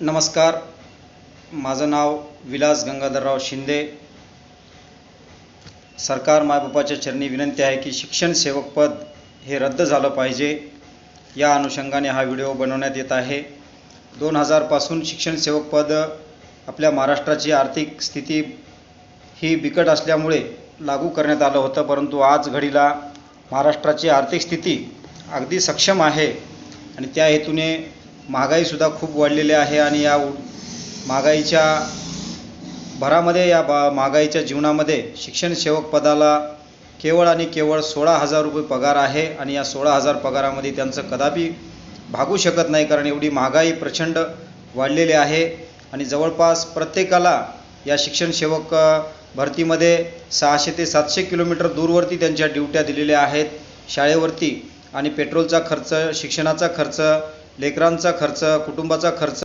नमस्कार. माझं नाव विलास गंगाधरराव शिंदे. सरकार मायबापाच्या चरणी विनंती आहे की शिक्षण सेवक पद हे रद्द झालं पाहिजे. या अनुषंगाने हा व्हिडिओ बनवण्यात येत आहे. दोन हजारपासून शिक्षण सेवक पद आपल्या महाराष्ट्राची आर्थिक स्थिती ही बिकट असल्यामुळे लागू करण्यात आलं होतं परंतु आज घडीला महाराष्ट्राची आर्थिक स्थिती अगदी सक्षम आहे आणि त्या हेतूने महागाईसुद्धा खूप वाढलेली आहे आणि या महागाईच्या भरामध्ये या बा महागाईच्या जीवनामध्ये शिक्षण सेवक पदाला केवळ आणि केवळ सोळा हजार रुपये पगार आहे आणि या सोळा हजार पगारामध्ये त्यांचं कदापि भागू शकत नाही कारण एवढी महागाई प्रचंड वाढलेली आहे. आणि जवळपास प्रत्येकाला या शिक्षण सेवक भरतीमध्ये सहाशे ते सातशे किलोमीटर दूरवरती त्यांच्या ड्युट्या दिलेल्या आहेत. शाळेवरती आणि पेट्रोलचा खर्च शिक्षणाचा खर्च लेकरांचा खर्च कुटुंबाचा खर्च